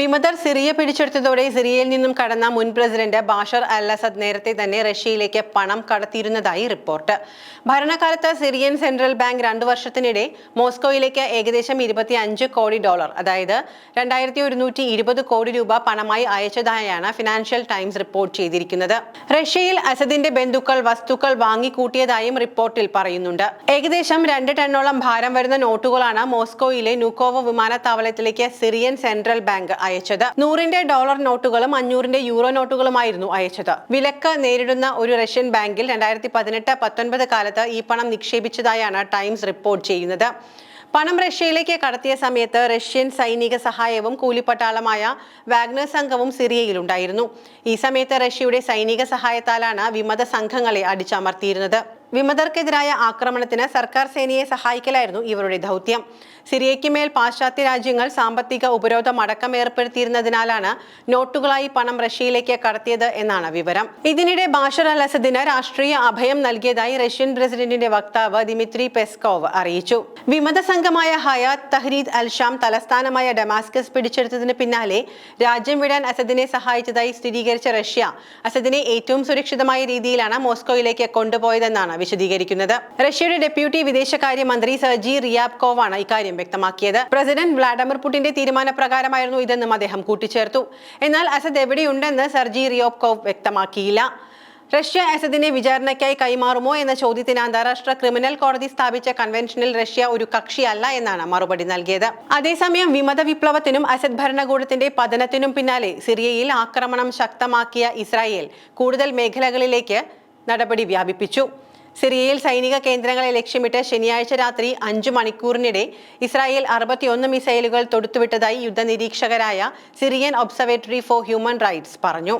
വിമതർ സിറിയ പിടിച്ചെടുത്തതോടെ സിറിയയിൽ നിന്നും കടന്ന മുൻ പ്രസിഡന്റ് ബാഷർ അൽ അസദ് നേരത്തെ തന്നെ റഷ്യയിലേക്ക് പണം കടത്തിയിരുന്നതായി റിപ്പോർട്ട്. ഭരണകാലത്ത് സിറിയൻ സെൻട്രൽ ബാങ്ക് രണ്ടു വർഷത്തിനിടെ മോസ്കോയിലേക്ക് ഏകദേശം ഇരുപത്തി അഞ്ച് കോടി ഡോളർ അതായത് രണ്ടായിരത്തി ഒരുന്നൂറ്റി ഇരുപത് കോടി രൂപ പണമായി അയച്ചതായാണ് ഫിനാൻഷ്യൽ ടൈംസ് റിപ്പോർട്ട് ചെയ്തിരിക്കുന്നത്. റഷ്യയിൽ അസദിന്റെ ബന്ധുക്കൾ വസ്തുക്കൾ വാങ്ങിക്കൂട്ടിയതായും റിപ്പോർട്ടിൽ പറയുന്നുണ്ട്. ഏകദേശം രണ്ട് ടണ്ണോളം ഭാരം വരുന്ന നോട്ടുകളാണ് മോസ്കോയിലെ നുക്കോവോ വിമാനത്താവളത്തിലേക്ക് സിറിയൻ സെൻട്രൽ ബാങ്ക് അയച്ചത്. നൂറിന്റെ ഡോളർ നോട്ടുകളും അഞ്ഞൂറിന്റെ യൂറോ നോട്ടുകളുമായിരുന്നു അയച്ചത്. വിലക്ക് നേരിടുന്ന ഒരു റഷ്യൻ ബാങ്കിൽ രണ്ടായിരത്തി പതിനെട്ട് പത്തൊൻപത് കാലത്ത് ഈ പണം നിക്ഷേപിച്ചതായാണ് ടൈംസ് റിപ്പോർട്ട് ചെയ്യുന്നത്. പണം റഷ്യയിലേക്ക് കടത്തിയ സമയത്ത് റഷ്യൻ സൈനിക സഹായവും കൂലിപ്പട്ടാളമായ വാഗ്നർ സംഘവും സിറിയയിലുണ്ടായിരുന്നു. ഈ സമയത്ത് റഷ്യയുടെ സൈനിക സഹായത്താലാണ് വിമത സംഘങ്ങളെ അടിച്ചമർത്തിയിരുന്നത്. വിമതർക്കെതിരായ ആക്രമണത്തിന് സർക്കാർ സേനയെ സഹായിക്കലായിരുന്നു ഇവരുടെ ദൗത്യം. സിറിയയ്ക്ക് മേൽ പാശ്ചാത്യ രാജ്യങ്ങൾ സാമ്പത്തിക ഉപരോധം അടക്കം ഏർപ്പെടുത്തിയിരുന്നതിനാലാണ് നോട്ടുകളായി പണം റഷ്യയിലേക്ക് കടത്തിയത് എന്നാണ് വിവരം. ഇതിനിടെ ബാഷർ അൽ അസദിന് രാഷ്ട്രീയ അഭയം നൽകിയതായി റഷ്യൻ പ്രസിഡന്റിന്റെ വക്താവ് ദിമിത്രി പെസ്കോവ് അറിയിച്ചു. വിമത സംഘമായ ഹയാത്ത് തഹ്രീദ് അൽ ഷാം തലസ്ഥാനമായ ഡമാസ്കസ് പിടിച്ചെടുത്തതിന് പിന്നാലെ രാജ്യം വിടാൻ അസദിനെ സഹായിച്ചതായി സ്ഥിരീകരിച്ച റഷ്യ അസദിനെ ഏറ്റവും സുരക്ഷിതമായ രീതിയിലാണ് മോസ്കോയിലേക്ക് കൊണ്ടുപോയതെന്നാണ് വിശദീകരിക്കുന്നത്. റഷ്യയുടെ ഡെപ്യൂട്ടി വിദേശകാര്യമന്ത്രി സർജി റിയാബ്കോവാണ് ഇക്കാര്യം വ്യക്തമാക്കിയത്. പ്രസിഡന്റ് വ്ളാഡിമിർ പുടിന്റെ തീരുമാനപ്രകാരമായിരുന്നു ഇതെന്നും അദ്ദേഹം കൂട്ടിച്ചേർത്തു. എന്നാൽ അസദ് എവിടെയുണ്ടെന്ന് സർജി റിയോബ്കോവ് വ്യക്തമാക്കിയില്ല. റഷ്യ അസദിനെ വിചാരണയ്ക്കായി കൈമാറുമോ എന്ന ചോദ്യത്തിന് അന്താരാഷ്ട്ര ക്രിമിനൽ കോടതി സ്ഥാപിച്ച കൺവെൻഷനിൽ റഷ്യ ഒരു കക്ഷിയല്ല എന്നാണ് മറുപടി നൽകിയത്. അതേസമയം വിമത വിപ്ലവത്തിനും അസദ് ഭരണകൂടത്തിന്റെ പതനത്തിനും പിന്നാലെ സിറിയയിൽ ആക്രമണം ശക്തമാക്കിയ ഇസ്രായേൽ കൂടുതൽ മേഖലകളിലേക്ക് നടപടി വ്യാപിപ്പിച്ചു. സിറിയയിൽ സൈനിക കേന്ദ്രങ്ങളെ ലക്ഷ്യമിട്ട് ശനിയാഴ്ച രാത്രി അഞ്ചു മണിക്കൂറിനിടെ ഇസ്രായേൽ അറുപത്തിയൊന്ന് മിസൈലുകൾ തൊടുത്തുവിട്ടതായി യുദ്ധനിരീക്ഷകരായ Syrian observatory for human rights പറഞ്ഞു.